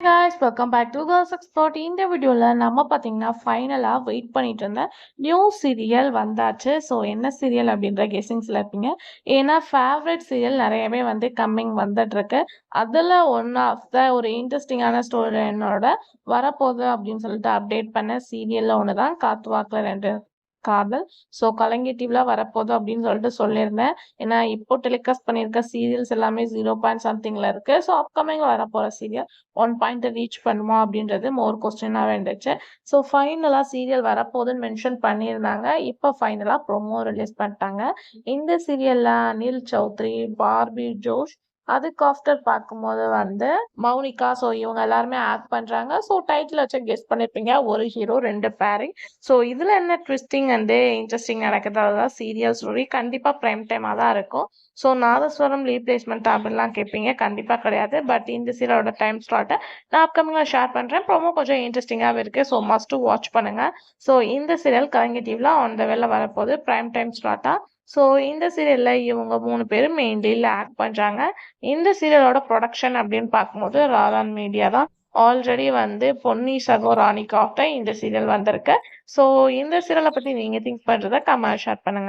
Guys welcome back thousand girls expert இந்த வீடியோவில் நம்ம பார்த்தீங்கன்னா ஃபைனலாக வெயிட் பண்ணிட்டு இருந்த நியூ சீரியல் வந்தாச்சு. ஸோ என்ன சீரியல் அப்படின்ற கெஸிங்ஸில் இருப்பீங்க. ஏன்னா ஃபேவரட் சீரியல் நிறையவே வந்து கம்மிங் வந்துட்டுருக்கு. அதில் ஒன் ஆஃப் த ஒரு இன்ட்ரெஸ்டிங்கான ஸ்டோரி என்னோட வரப்போகுது அப்படின்னு சொல்லிட்டு அப்டேட் பண்ண சீரியலில் ஒன்று தான் காத்து வாக்கில் ரெண்டு காதல் ஸோ கலங்கி டிவியில் வரப்போகுது அப்படின்னு சொல்லிட்டு சொல்லியிருந்தேன். ஏன்னா இப்போ டெலிகாஸ்ட் பண்ணியிருக்க சீரியல்ஸ் எல்லாமே ஜீரோ பாயிண்ட் சம்திங்கில் இருக்குது ஸோ அப்கமிங்கில் வரப்போகிற சீரியல் ஒன் பாயிண்ட் ரீச் பண்ணுமா அப்படின்றது மோர் கொஸ்டினாக இருந்துச்சு. ஸோ ஃபைனலாக சீரியல் வரப்போகுதுன்னு மென்ஷன் பண்ணியிருந்தாங்க. இப்போ ஃபைனலாக ப்ரொமோ ரிலீஸ் பண்ணிட்டாங்க. இந்த சீரியலில் அனில் சௌத்ரி பார்பி ஜோஷ் அதுக்கு ஆஃப்டர் பார்க்கும்போது வந்து மௌனிகா ஸோ இவங்க எல்லாருமே ஆக்ட் பண்ணுறாங்க ஸோ டைட்டில் வச்சு கெஸ்ட் பண்ணியிருப்பீங்க ஒரு ஹீரோ ரெண்டு பேரிங் ஸோ இதில் என்ன ட்விஸ்டிங் வந்து இன்ட்ரெஸ்டிங் நடக்குது? அதுதான் சீரியல் ஸ்டோரி கண்டிப்பாக ப்ரைம் டைமாக தான் இருக்கும். ஸோ நாதஸ்வரம் ரீப்ளேஸ்மெண்ட் அப்படின்லாம் கேட்பீங்க கண்டிப்பாக கிடையாது. பட் இந்த சீரியலோட டைம் ஸ்லாட்டை நான் அப்கமிங்காக ஷேர் பண்ணுறேன் ப்ரோமோ கொஞ்சம் இன்ட்ரெஸ்டிங்காகவே இருக்குது ஸோ மஸ்ட்டு வாட்ச் பண்ணுங்கள் ஸோ இந்த சீரியல் கலைஞர் டிவியில் ஆன் த வெளில வரப்போகுது. ப்ரைம் டைம் ஸ்லாட்டாக ஸோ இந்த சீரியலில் இவங்க மூணு பேரும் மெயின் லீடில் ஆக்ட் பண்ணுறாங்க இந்த சீரியலோட ப்ரொடக்ஷன் அப்படின்னு பார்க்கும்போது ராதான் மீடியா தான் ஆல்ரெடி வந்து பொன்னி சகோ ராணிக்காக இந்த சீரியல் வந்திருக்கு. ஸோ இந்த சீரியலை பற்றி நீங்கள் திங்க் பண்ணுறத கமெண்ட் ஷேர் பண்ணுங்கள்